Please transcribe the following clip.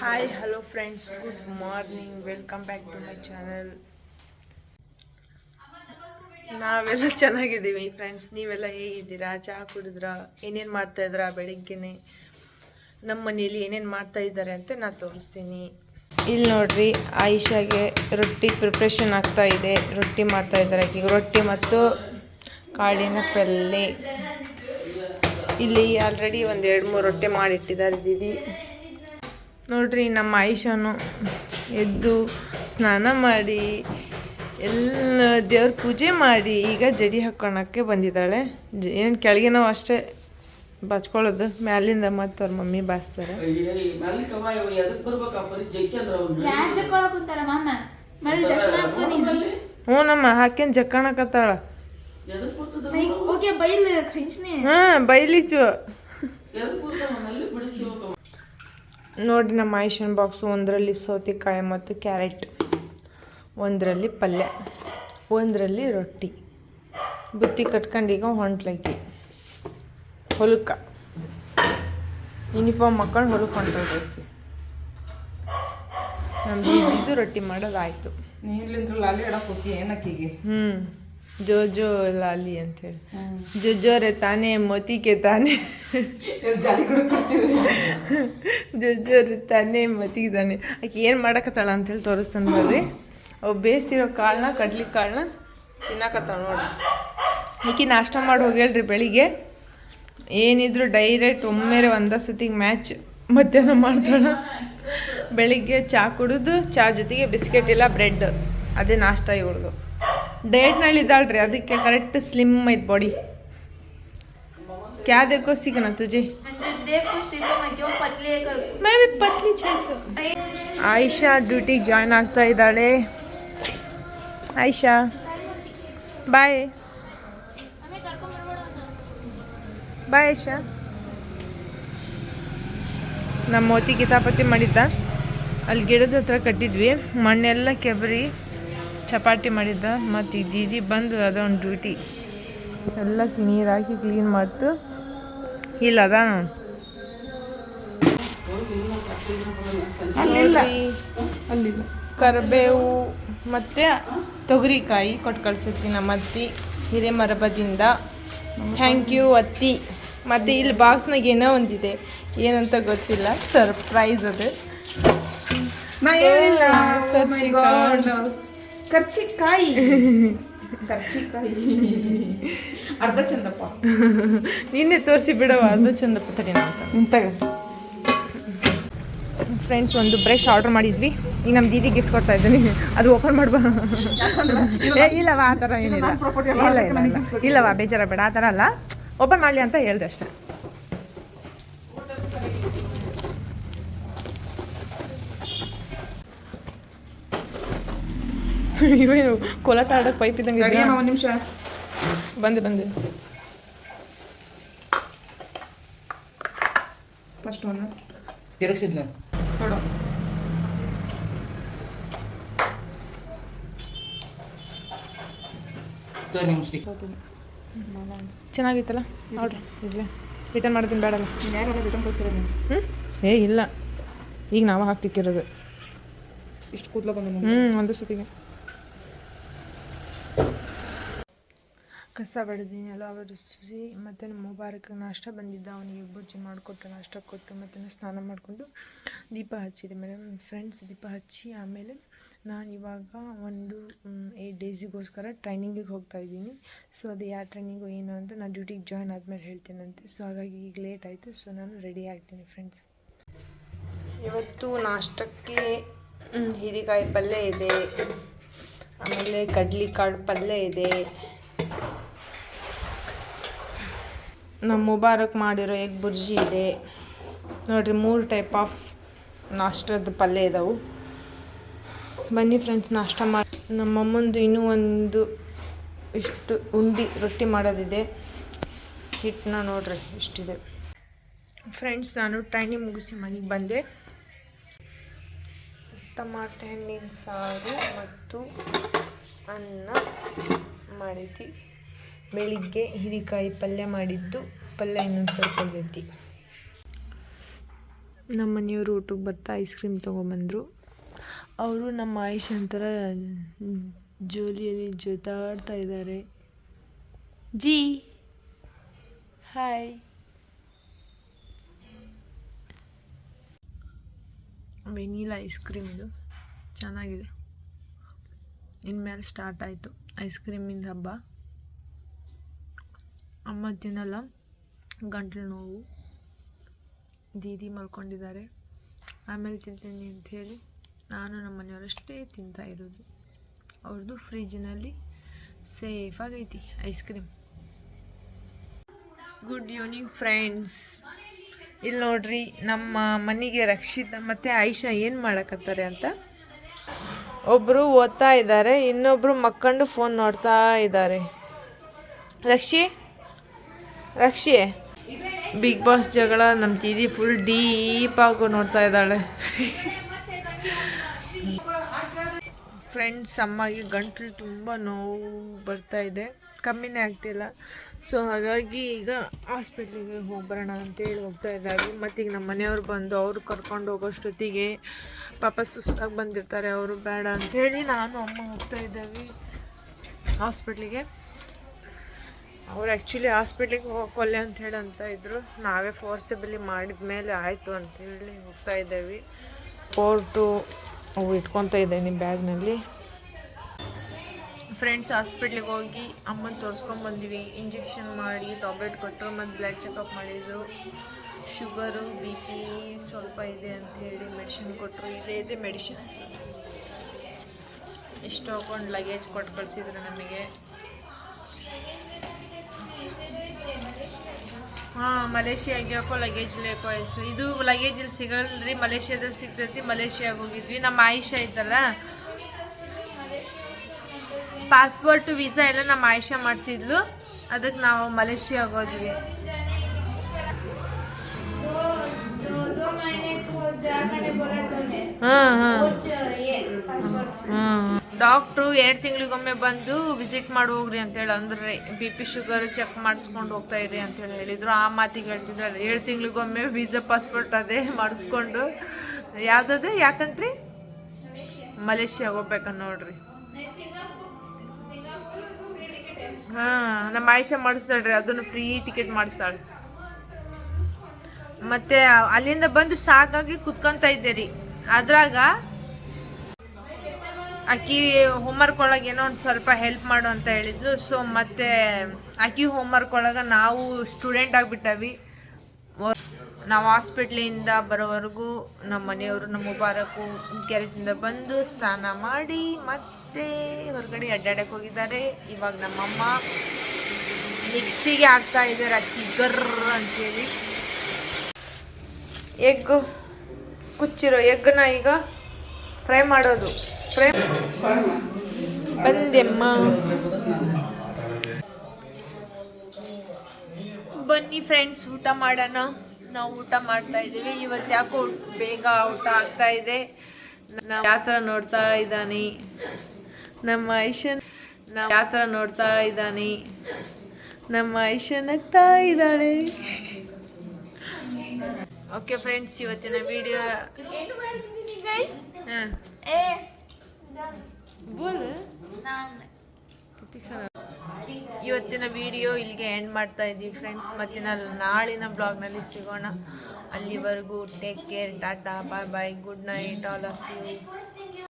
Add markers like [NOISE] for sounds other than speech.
Hi hello friends good morning welcome back to my channel ನಾವೆಲ್ಲ ಚೆನ್ನಾಗಿದ್ದೀವಿ friends ನೀವೆಲ್ಲ ಹೇಗಿದ್ದೀರಾ? ಚಹಾ ಕುಡಿದ್ರಾ? ಏನೇನು ಮಾಡ್ತಾ ಇದ್ದೀರಾ ಬೆಳಿಗ್ಗೆನೆ? ನಮ್ಮ ಮನೇಲಿ ಏನೇನು ಮಾಡ್ತಾ ಇದ್ದಾರೆ ಅಂತ ನಾನು ತೋರಿಸ್ತೀನಿ. ಇಲ್ಲಿ ನೋಡ್ರಿ, ಆಯಿಷಾಗೆ ರೊಟ್ಟಿ ಪ್ರಿಪ್ರೇಷನ್ ಆಗ್ತಾ ಇದೆ. ರೊಟ್ಟಿ ಮಾಡ್ತಾ ಇದ್ದಾರೆ ಆಕೆಗೆ. ರೊಟ್ಟಿ ಮತ್ತು ಕಾಳಿನ ಪಲ್ಯ ಇಲ್ಲಿ ಆಲ್ರೆಡಿ ಒಂದು ಎರಡು ಮೂರು ರೊಟ್ಟಿ ಮಾಡಿಟ್ಟಿದ್ದಾರೆ ದೀದಿ. ನೋಡ್ರಿ ನಮ್ಮ ಆಯುಷನು ಎದ್ದು ಸ್ನಾನ ಮಾಡಿ ಎಲ್ಲ ದೇವ್ರ ಪೂಜೆ ಮಾಡಿ ಈಗ ಜಡಿ ಹಾಕ್ಕೊಳಕ್ಕೆ ಬಂದಿದ್ದಾಳೆ. ಏನು ಕೆಳಗೆ ನಾವು ಅಷ್ಟೇ ಬಚ್ಕೊಳ್ಳೋದು ಮ್ಯಾಲಿಂದ ಮತ್ತು ಅವ್ರ ಮಮ್ಮಿ ನೀನು ಹ್ಞೂ ನಮ್ಮ ಹಾಕೇನು ಜಕ್ಕಣಕತ್ತಾಳ. ಹ್ಞೂ ಬೈಲಿಚು ಓಕೆ ಬೈಲ್ ಖಂಚ್ನೆ ನೋಡಿ ನಮ್ಮ ಆಯುಷನ್ ಬಾಕ್ಸು ಒಂದರಲ್ಲಿ ಸೌತೆಕಾಯಿ ಮತ್ತು ಕ್ಯಾರೆಟ್. ಒಂದರಲ್ಲಿ ಪಲ್ಯ ಒಂದರಲ್ಲಿ ರೊಟ್ಟಿ. ಬುತ್ತಿ ಕಟ್ಕೊಂಡು ಈಗ ಹೊಂಟ್ಲೈತಿ. ಹೊಲಕ್ಕೆ ಯೂನಿಫಾರ್ಮ್ ಹಾಕೊಂಡು ಹೊಲಕ್ಕೆ ಹೊಂಟೋಗ್ಬೇಕು ನಮ್ದು ಇದು ರೊಟ್ಟಿ ಮಾಡೋದಾಯಿತು. ನೀನ್ಲಿಂದ್ರ ಲಾಲಿ ಇಡಕ್ಕೆ ಹೋಗಿ ಏನಕ್ಕೀಗೆ? ಹ್ಞೂ ಜೋ ಜೋ ಲಾಲಿ ಅಂತೇಳಿ ಜೋ ತಾನೆ ತಾನೇ ಮೋತಿಗೆ ತಾನೇ. ಜಾಲಿ ಕೊಡ್ತೀರಿ ಜೋ ಜೋರೆ ತಾನೇ ಮತಿಗೆ ತಾನೆ. ಆಕೆ ಏನು ಮಾಡಕತ್ತಾಳ ಅಂತೇಳಿ ತೋರಿಸ್ತಾನೆ ಬರ್ರಿ. ಅವು ಬೇಯಿಸಿರೋ ಕಾಳನ್ನ ಕಡ್ಲಿ ಕಾಳನ್ನ ತಿನ್ನಕತ್ತಾಳ ನೋಡಿ. ಆಕೆ ನಾಷ್ಟ ಮಾಡಿ ಹೋಗ್ಯಾಳ್ರಿ ಬೆಳಿಗ್ಗೆ. ಏನಿದ್ರು ಡೈರೆಕ್ಟ್ ಒಮ್ಮೆರೆ ಒಂದ ಸತಿಗೆ ಮ್ಯಾಚ್ ಮಧ್ಯಾಹ್ನ ಮಾಡ್ತಾಳ. ಬೆಳಿಗ್ಗೆ ಚಹಾ ಕುಡಿದು ಚಹಾ ಜೊತೆಗೆ ಬಿಸ್ಕೆಟ್ ಇಲ್ಲ ಬ್ರೆಡ್. ಅದೇ ನಾಷ್ಟ ಇವಳ್ದು. ಡಯಟ್ನಲ್ಲಿ ಇದ್ದಾಳ್ರಿ ಅದಕ್ಕೆ ಕರೆಕ್ಟ್ ಸ್ಲಿಮ್ ಐತ್ ಬಾಡಿ ಕ್ಯಾ ದೇಕೋ ಸಿಗನ ತುಜಿ म्हणजे देख तो सीधे मैं क्यों पतली है कर ಮೈ ಬಿ ಪತ್ಲಿ ಛೇಸು ಆಯಿಷಾ ಡ್ಯೂಟಿಗೆ ಜಾಯ್ನ್ ಆಗ್ತಾ ಇದ್ದಾಳೆ ಆಯಿಷಾ ಬಾಯ್ हमें घर को मरवड़ ಬಾಯ್ ಆಯಿಷಾ ನಮ್ಮ ಮೋತಿ ಕಿತಾಪತಿ ಮಾಡಿದ್ದ ಅಲ್ಲಿ ಗಿಡದ ಹತ್ರ ಕಟ್ಟಿದ್ವಿ ಮಣ್ಣೆಲ್ಲ ಕೆಬರಿ ಚಪಾತಿ ಮಾಡಿದ್ದ ಮತ್ತು ಈ ದೀದಿ ಬಂದು ಅದೊಂದು ಡ್ಯೂಟಿ ಎಲ್ಲ ನೀರು ಹಾಕಿ ಕ್ಲೀನ್ ಮಾಡ್ತು. ಇಲ್ಲ ಅದ ಕರಿಬೇವು ಮತ್ತು ತೊಗರಿಕಾಯಿ ಕೊಟ್ಟು ಕಳ್ಸಿದ್ವಿ ನಮ್ಮ ಅತ್ತಿ ಹಿರೇಮರಬದಿಂದ. ಥ್ಯಾಂಕ್ ಯು ಅತ್ತಿ. ಮತ್ತು ಇಲ್ಲಿ ಬಾಕ್ಸ್ನಾಗ ಏನೋ ಒಂದಿದೆ. ಏನಂತ ಗೊತ್ತಿಲ್ಲ. ಸರ್ಪ್ರೈಸ್ ಅದು. ಕರ್ಚಿಕಾಯಿ. [LAUGHS] ಕರ್ಚಿಕಾಯಿ. [LAUGHS] ಅರ್ಧ ಚಂದಪ್ಪ. ನಿನ್ನೆ ತೋರಿಸಿ ಬಿಡವ ಅರ್ಧ ಚಂದಪ್ಪ ತಡಿ ಅಂತ ಫ್ರೆಂಡ್ಸ್ ಒಂದು ಬ್ರಷ್ ಆರ್ಡರ್ ಮಾಡಿದ್ವಿ. ಈಗ ನಮ್ಮ ದೀದಿ ಗಿಫ್ಟ್ ಕೊಡ್ತಾ ಇದ್ದೀನಿ. ಅದು ಓಪನ್ ಮಾಡ್ಬಾ. ಏ ಇಲ್ಲವಾ ಆ ಥರ ಏನಿಲ್ಲ. ಇಲ್ಲ ಇಲ್ಲ ಇಲ್ಲ. ಇಲ್ಲವಾ ಬೇಜಾರ ಬೇಡ ಆ ಥರ ಅಲ್ಲ. ಓಪನ್ ಮಾಡಲಿ ಅಂತ ಹೇಳ್ದೆ ಅಷ್ಟೇ. ಇವೇನು ಕೋಲಾಟ ಆಡೋಕೆ ಪೈಪ್ ಇದ್ದಂಗೆ? ಒಂದು ನಿಮಿಷ. ಬಂದೆ ಬಂದೆ. ಫಸ್ಟ್ ಒಂದು ತಿರುಗಿಸಿದ್ನ ನೋಡು. ತೋರಿ ನಿಮ್ಮ ಸ್ಟಿಕ್ ಚೆನ್ನಾಗಿತ್ತಲ್ಲ? ನೋಡ್ರಿ ಇರಲಿ. ರಿಟರ್ನ್ ಮಾಡ್ತೀನಿ ಬೇಡಲ್ಲ. ಯಾರು ರಿಟರ್ನ್ ಕಳ್ಸಿರ ನೀವು ಹ್ಞೂ ಏ ಇಲ್ಲ. ಈಗ ನಾವು ಹಾಕ್ತಿಕ್ಕಿರೋದು. ಇಷ್ಟು ಕೂದಲ ಬಂದ ಹ್ಞೂ ಒಂದು ಸತಿಗೆ. ಕಸ ಬಡ್ದೀನಿ ಎಲ್ಲ ಅವರು ಸುಸಿ ಮತ್ತು ನಮ್ಮ ಮುಬಾರಕ್ ನಾಷ್ಟ ಬಂದಿದ್ದ, ಅವನಿಗೆ ಬುಜ್ಜಿ ಮಾಡಿಕೊಟ್ಟು, ನಾಷ್ಟ ಕೊಟ್ಟು ಮತ್ತು ಸ್ನಾನ ಮಾಡಿಕೊಂಡು ದೀಪ ಹಚ್ಚಿದೆ ಮೇಡಮ್. ಫ್ರೆಂಡ್ಸ್ ದೀಪ ಹಚ್ಚಿ ಆಮೇಲೆ ನಾನು ಇವಾಗ ಒಂದು ಏಯ್ಟ್ ಡೇಸಿಗೋಸ್ಕರ ಟ್ರೈನಿಂಗಿಗೆ ಹೋಗ್ತಾ ಇದ್ದೀನಿ. ಸೊ ಅದು ಯಾವ ಟ್ರೈನಿಂಗು ಏನು ಅಂತ ನಾನು ಡ್ಯೂಟಿಗೆ ಜಾಯ್ನ್ ಆದಮೇಲೆ ಹೇಳ್ತೀನಂತೆ. ಸೊ ಹಾಗಾಗಿ ಈಗ ಲೇಟ್ ಆಯಿತು. ಸೊ ನಾನು ರೆಡಿ ಆಗ್ತೀನಿ ಫ್ರೆಂಡ್ಸ್ ಇವತ್ತು ನಾಷ್ಟಕ್ಕೆ ಹೀರೆಕಾಯಿ ಪಲ್ಯ ಇದೆ. ಆಮೇಲೆ ಕಡ್ಲಿಕಾಳು ಪಲ್ಯ ಇದೆ. ನಮ್ಮ ಮುಬಾರಕ್ ಮಾಡಿರೋ ಎಗ್ ಬುರ್ಜಿ ಇದೆ. ನೋಡಿರಿ, ಮೂರು ಟೈಪ್ ಆಫ್ ನಾಷ್ಟದ ಪಲ್ಯ ಇದಾವೆ. ಬನ್ನಿ ಫ್ರೆಂಡ್ಸ್ ನಾಷ್ಟ ಮಾಡಿ ನಮ್ಮಮ್ಮಂದು ಇನ್ನೂ ಒಂದು ಇಷ್ಟು ಉಂಡಿ ರೊಟ್ಟಿ ಮಾಡೋದಿದೆ. ಹಿಟ್ಟನ್ನ ನೋಡ್ರಿ, ಇಷ್ಟಿದೆ. ಫ್ರೆಂಡ್ಸ್ ನಾನು ಟ್ರೈನಿಂಗ್ ಮುಗಿಸಿ ಮನೆಗೆ ಬಂದೆ. ಟಮಾಟೆ, ಹಣ್ಣಿನ ಸಾರು ಮತ್ತು ಅನ್ನ ಮಾಡಿದ್ವಿ. ಬೆಳಿಗ್ಗೆ ಹೀರೆಕಾಯಿ ಪಲ್ಯ ಮಾಡಿದ್ದು, ಪಲ್ಯ ಇನ್ನೊಂದು ಸ್ವಲ್ಪ ಉಳಿದೈತಿ ನಮ್ಮ ಮನೆಯವರು ಊಟಕ್ಕೆ ಬರ್ತಾ ಐಸ್ ಕ್ರೀಮ್ ತೊಗೊಂಬಂದರು. ಅವರು ನಮ್ಮ ಆಯುಷ್ ಅಂತರ ಜೋಲಿಯಲ್ಲಿ ಜೊತಾಡ್ತಾ ಇದ್ದಾರೆ. ಜಿ, ಹಾಯ್. ವೆನಿಲಾ ಐಸ್ ಕ್ರೀಮ್ ಇದು. ಚೆನ್ನಾಗಿದೆ. ಇನ್ಮೇಲೆ ಸ್ಟಾರ್ಟ್ ಆಯಿತು. ಐಸ್ ಕ್ರೀಮಿಂದ ಹಬ್ಬ. ಅಮ್ಮ ತಿನ್ನಲ್ಲ ಗಂಟ್ಲು ನೋವು, ದೀದಿ ಮಲ್ಕೊಂಡಿದ್ದಾರೆ. ಆಮೇಲೆ ತಿಂತೀನಿ ಅಂತ ಹೇಳಿ ನಾನು ನಮ್ಮ ಮನೆಯವರಷ್ಟೇ ತಿಂತಾ ಇರೋದು. ಅವ್ರದ್ದು ಫ್ರಿಜ್ನಲ್ಲಿ ಸೇಫಾಗೈತಿ ice cream good evening friends ಇಲ್ಲಿ ನೋಡ್ರಿ, ನಮ್ಮ ಮನೆಗೆ ರಕ್ಷಿತ ಮತ್ತು ಆಯಿಷಾ ಏನು ಮಾಡಕತ್ತಾರೆ ಅಂತ. ಒಬ್ಬರು ಓದ್ತಾ ಇದ್ದಾರೆ ಇನ್ನೊಬ್ಬರು ಮಕ್ಕಂಡು ಫೋನ್ ನೋಡ್ತಾ ಇದ್ದಾರೆ. ರಕ್ಷಿ? ರಕ್ಷಿ. ಬಿಗ್ ಬಾಸ್ ಜಗಳ ನಮ್ಮ ದೀದಿ ಫುಲ್ ಡೀಪಾಗಿ ನೋಡ್ತಾ ಇದ್ದಾಳೆ. ಫ್ರೆಂಡ್ಸ್ ಅಮ್ಮಗೆ ಗಂಟ್ಲು ತುಂಬ ನೋವು ಬರ್ತಾ ಇದೆ. ಕಮ್ಮಿನೇ ಆಗ್ತಿಲ್ಲ. ಸೊ ಹಾಗಾಗಿ ಈಗ ಹಾಸ್ಪಿಟ್ಲಿಗೆ ಹೋಗ್ಬರೋಣ ಅಂತೇಳಿ ಹೋಗ್ತಾ ಇದ್ದಾವೆ ಮತ್ತು ಈಗ ನಮ್ಮ ಮನೆಯವ್ರು ಬಂದು ಅವರು ಕರ್ಕೊಂಡು ಹೋಗೋಷ್ಟೊತ್ತಿಗೆ ಪಾಪ ಸುಸ್ತಾಗಿ ಬಂದಿರ್ತಾರೆ. ಅವರು ಬೇಡ ಅಂಥೇಳಿ ನಾನು ಅಮ್ಮ ಹೋಗ್ತಾ ಇದ್ದಾವೆ ಹಾಸ್ಪಿಟ್ಲಿಗೆ ಅವ್ರು ಆ್ಯಕ್ಚುಲಿ ಹಾಸ್ಪಿಟ್ಲಿಗೆ ಹೋಗೋಕೊಲ್ಲೆ ಅಂತ ಹೇಳಿ ಅಂತ ಇದ್ದರು ನಾವೇ ಫೋರ್ಸಬಲಿ ಮಾಡಿದ ಮೇಲೆ ಆಯಿತು ಅಂತೇಳಿ ಹೋಗ್ತಾ ಇದ್ದೇವೆ. ಕೋರ್ಟು ಅವು ಇದೆ ನಿಮ್ಮ ಬ್ಯಾಗ್ನಲ್ಲಿ. ಫ್ರೆಂಡ್ಸ್ ಹಾಸ್ಪಿಟ್ಲಿಗೆ ಹೋಗಿ ಅಮ್ಮನ ತೋರಿಸ್ಕೊಂಡು ಬಂದಿವಿ. ಇಂಜೆಕ್ಷನ್ ಮಾಡಿ ಟಾಬ್ಲೆಟ್ ಕೊಟ್ಟರು ಮತ್ತು ಬ್ಲಡ್ ಚೆಕಪ್ ಮಾಡಿದರು. ಶುಗರು ಬಿ ಪಿ ಸ್ವಲ್ಪ ಇದೆ ಅಂತ ಹೇಳಿ ಮೆಡಿಸಿನ್ ಕೊಟ್ಟರು ಇದೇ, ಇದೆ ಮೆಡಿಸಿನ್ಸ್ ಇಷ್ಟು ಹಾಕೊಂಡು ಲಗೇಜ್ ಕೊಟ್ಟು ಕಳಿಸಿದ್ರು ನಮಗೆ. ಹಾಂ ಮಲೇಷಿಯಾಗೆ ಹೋಗೋ ಲಗೇಜ್ ಲೇಕೋಯ್ಸು ಇದು ಲಗೇಜ್ ಸಿಗಲ್ಲ ಸಿಗಲ್ರಿ ಮಲೇಷಿಯಾದಲ್ಲಿ ಸಿಗ್ತೈತಿ ಮಲೇಷಿಯಾಗೆ ಹೋಗಿದ್ವಿ. ನಮ್ಮ ಆಯಿಷಾ ಇದ್ದಲ್ಲ ಪಾಸ್ಪೋರ್ಟು ವೀಸಾ ಎಲ್ಲ ನಮ್ಮ ಆಯಿಷಾ ಮಾಡಿಸಿದ್ಲು. ಅದಕ್ಕೆ ನಾವು ಮಲೇಷಿಯಾಗೆ ಹೋದ್ವಿ. ಹಾಂ ಹಾಂ ಹಾಂ ಡಾಕ್ಟ್ರು ಎರಡು ತಿಂಗಳಿಗೊಮ್ಮೆ ಬಂದು ವಿಸಿಟ್ ಮಾಡಿ ಹೋಗ್ರಿ ಅಂತೇಳಿ ಅಂದ್ರೆ. ಬಿ ಪಿ ಶುಗರ್ ಚೆಕ್ ಮಾಡಿಸ್ಕೊಂಡು ಹೋಗ್ತಾ ಇರಿ ಅಂತೇಳಿ ಹೇಳಿದ್ರು. ಆ ಮಾತಿಗೆ ಹೇಳ್ತಿದ್ರು ಏಳು ತಿಂಗಳಿಗೊಮ್ಮೆ ವೀಸಾ ಪಾಸ್ಪೋರ್ಟ್ ಅದೇ ಮಾಡಿಸ್ಕೊಂಡು. ಯಾವುದದು? ಯಾಕಂತ್ರಿ? ಮಲೇಷ್ಯಾಗ ಹೋಗ್ಬೇಕು ನೋಡ್ರಿ. ಹಾಂ, ನಮ್ಮ ಆಯುಷ ಮಾಡಿಸ್ತಾಳ್ರಿ. ಅದನ್ನು ಫ್ರೀ ಟಿಕೆಟ್ ಮಾಡಿಸ್ತಾಳೆ ಮತ್ತೆ ಅಲ್ಲಿಂದ ಬಂದು ಸಾಕಾಗಿ ಕುತ್ಕೊಂತ ಇದ್ದೆ ರೀ ಅದ್ರಾಗ ಆಕಿ ಹೋಮ್ವರ್ಕ್ ಒಳಗೆ ಏನೋ ಒಂದು ಸ್ವಲ್ಪ ಹೆಲ್ಪ್ ಮಾಡು ಅಂತ ಹೇಳಿದ್ಲು. ಸೊ ಮತ್ತೆ ಆಕಿ ಹೋಮ್ವರ್ಕ್ ಒಳಗೆ ನಾವು ಸ್ಟೂಡೆಂಟ್ ಆಗಿಬಿಟ್ಟವಿ. ನಾವು ಹಾಸ್ಪಿಟ್ಲಿಂದ ಬರೋವರೆಗೂ ನಮ್ಮ ಮನೆಯವರು ನಮ್ಮ ಮುಬಾರಕು ಕೆರೆಜಿಂದ ಬಂದು ಸ್ನಾನ ಮಾಡಿ ಮತ್ತೆ ಹೊರಗಡೆ ಅಡ್ಡಾಡಕ್ಕೆ ಹೋಗಿದ್ದಾರೆ. ಇವಾಗ ನಮ್ಮಮ್ಮ ಮಿಕ್ಸಿಗೆ ಹಾಕ್ತಾ ಇದ್ದಾರೆ, ಅಕ್ಕಿ ಗರ್ರ ಅಂತೇಳಿ. ಎಗ್ ಕುಚ್ಚಿರೋ ಎಗ್ನ ಈಗ ಫ್ರೈ ಮಾಡೋದು. ಫ್ರೈ ಬಂದೆಮ್ಮ ಬನ್ನಿ ಫ್ರೆಂಡ್ಸ್ ಊಟ ಮಾಡೋಣ. ನಾವು ಊಟ ಮಾಡ್ತಾ ಇದ್ದೀವಿ. ಇವತ್ತು ಯಾಕೋ ಬೇಗ ಊಟ ಆಗ್ತಾ ಇದೆ. ನಾವು ಯಾವ ಥರ ನೋಡ್ತಾ ಇದ್ದಾನೆ? ನಮ್ಮ ಐಶನ್ ನಾವು ಯಾವ ಥರ ನೋಡ್ತಾ ಇದ್ದಾನೆ? ನಮ್ಮ ಐಶನ್ ಆಗ್ತಾ ಇದ್ದಾಳೆ? ಓಕೆ ಫ್ರೆಂಡ್ಸ್ ಇವತ್ತಿನ ವಿಡಿಯೋ ಹಾಂ. ಇವತ್ತಿನ ವಿಡಿಯೋ ಇಲ್ಲಿಗೆ ಎಂಡ್ ಮಾಡ್ತಾ ಇದ್ದೀವಿ ಫ್ರೆಂಡ್ಸ್ ಮತ್ತೆ ನಾನು ನಾಳಿನ ಬ್ಲಾಗ್ನಲ್ಲಿ ಸಿಗೋಣ. ಅಲ್ಲಿವರೆಗೂ take care tata bye bye good night all of you